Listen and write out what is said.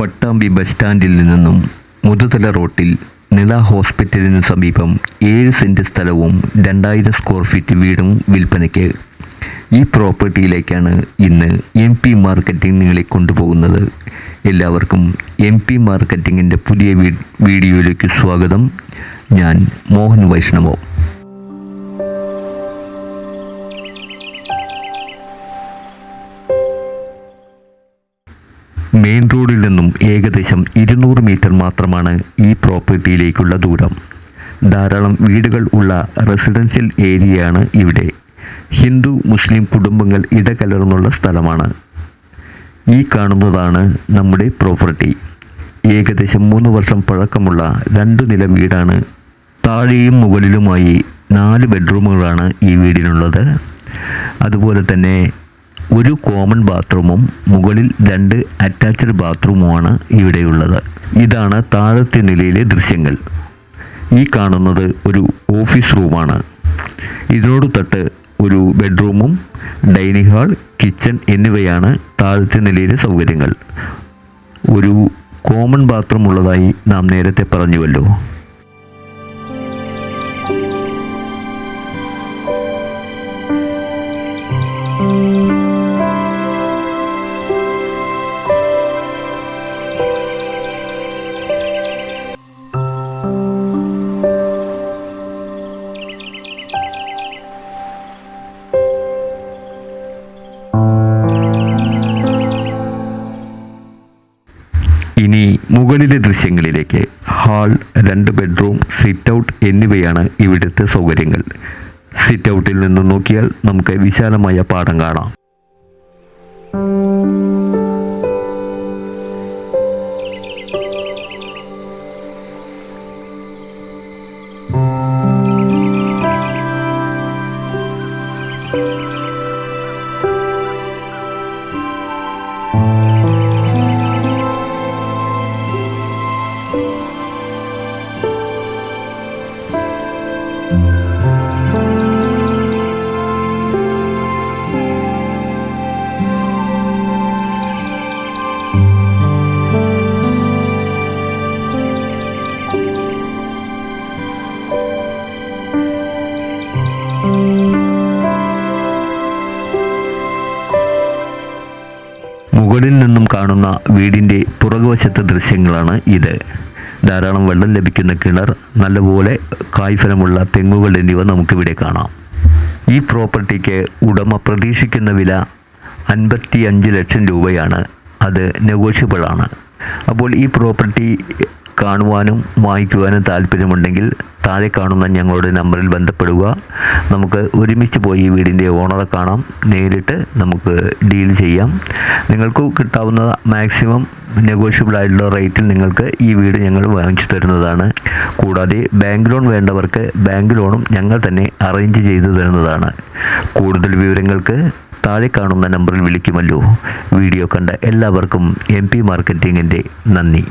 Pattambi bus സ്റ്റാൻഡിൽ നിന്നും മുതുതല റോട്ടിൽ നിള ഹോസ്പിറ്റലിന് സമീപം ഏഴ് സെന്റ് സ്ഥലവും രണ്ടായിരം സ്ക്വയർ ഫീറ്റ് വീടും വിൽപ്പനയ്ക്ക്. ഈ പ്രോപ്പർട്ടിയിലേക്കാണ് ഇന്ന് എം പി മാർക്കറ്റിംഗ് നിങ്ങളെ കൊണ്ടുപോകുന്നത്. എല്ലാവർക്കും എം പി മാർക്കറ്റിങ്ങിന്റെ പുതിയ വീഡിയോയിലേക്ക് സ്വാഗതം. ഞാൻ മോഹൻ വൈഷ്ണവോ. മെയിൻ റോഡിൽ നിന്നും ഏകദേശം ഇരുന്നൂറ് മീറ്റർ മാത്രമാണ് ഈ പ്രോപ്പർട്ടിയിലേക്കുള്ള ദൂരം. ധാരാളം വീടുകൾ ഉള്ള റെസിഡൻഷ്യൽ ഏരിയയാണ് ഇവിടെ. ഹിന്ദു മുസ്ലിം കുടുംബങ്ങൾ ഇടകലർന്നുള്ള സ്ഥലമാണ്. ഈ കാണുന്നതാണ് നമ്മുടെ പ്രോപ്പർട്ടി. ഏകദേശം മൂന്ന് വർഷം പഴക്കമുള്ള രണ്ടു നില വീടാണ്. താഴെയും മുകളിലുമായി നാല് ബെഡ്റൂമുകളാണ് ഈ വീടിനുള്ളത്. അതുപോലെ തന്നെ ഒരു കോമൺ ബാത്റൂമും മുകളിൽ രണ്ട് അറ്റാച്ച്ഡ് ബാത്റൂമുമാണ് ഇവിടെയുള്ളത്. ഇതാണ് താഴത്തെ നിലയിലെ ദൃശ്യങ്ങൾ. ഈ കാണുന്നത് ഒരു ഓഫീസ് റൂമാണ് ഇതിനോട് തൊട്ട് ഒരു ബെഡ്റൂമും ഡൈനിങ് ഹാൾ കിച്ചൺ എന്നിവയാണ് താഴത്തെ നിലയിലെ സൗകര്യങ്ങൾ. ഒരു കോമൺ ബാത്റൂം ഉള്ളതായി നാം നേരത്തെ പറഞ്ഞുവല്ലോ. ഇനി മുകളിലെ ദൃശ്യങ്ങളിലേക്ക് ഹാൾ രണ്ട് ബെഡ്റൂം സിറ്റ് ഔട്ട് എന്നിവയാണ് ഇവിടുത്തെ സൗകര്യങ്ങൾ. സിറ്റ് ഔട്ടിൽ നിന്ന് നോക്കിയാൽ നമുക്ക് വിശാലമായ പാടം കാണാം. മുകളിൽ നിന്നും കാണുന്ന വീടിന്റെ പുറകുവശത്തെ ദൃശ്യങ്ങളാണ് ഇത്. ധാരാളം വെള്ളം ലഭിക്കുന്ന കിണർ നല്ലപോലെ കായ്ഫലമുള്ള തെങ്ങുകൾ എന്നിവ നമുക്കിവിടെ കാണാം. ഈ പ്രോപ്പർട്ടിക്ക് ഉടമ പ്രതീക്ഷിക്കുന്ന വില അൻപത്തി അഞ്ച് ലക്ഷം രൂപയാണ്. അത് നെഗോഷ്യബിൾ ആണ് അപ്പോൾ ഈ പ്രോപ്പർട്ടി കാണുവാനും വായിക്കുവാനും താല്പര്യമുണ്ടെങ്കിൽ താഴെ കാണുന്ന ഞങ്ങളുടെ നമ്പറിൽ ബന്ധപ്പെടുക. നമുക്ക് ഒരുമിച്ച് പോയി വീടിന്റെ ഓണറെ കാണാം. നേരിട്ട് നമുക്ക് ഡീൽ ചെയ്യാം. നിങ്ങൾക്ക് കിട്ടാവുന്ന മാക്സിമം നെഗോഷ്യബിൾ ആയിട്ടുള്ള റേറ്റിൽ നിങ്ങൾക്ക് ഈ വീട് ഞങ്ങൾ വാങ്ങിച്ചു തരുന്നതാണ്. കൂടാതെ ബാങ്ക് ലോൺ വേണ്ടവർക്ക് ബാങ്ക് ലോണും ഞങ്ങൾ തന്നെ അറേഞ്ച് ചെയ്തു തരുന്നതാണ്. കൂടുതൽ വിവരങ്ങൾക്ക് താഴെ കാണുന്ന നമ്പറിൽ വിളിക്കുമല്ലോ. വീഡിയോ കണ്ട എല്ലാവർക്കും എം പി മാർക്കറ്റിങ്ങിന്റെ നന്ദി.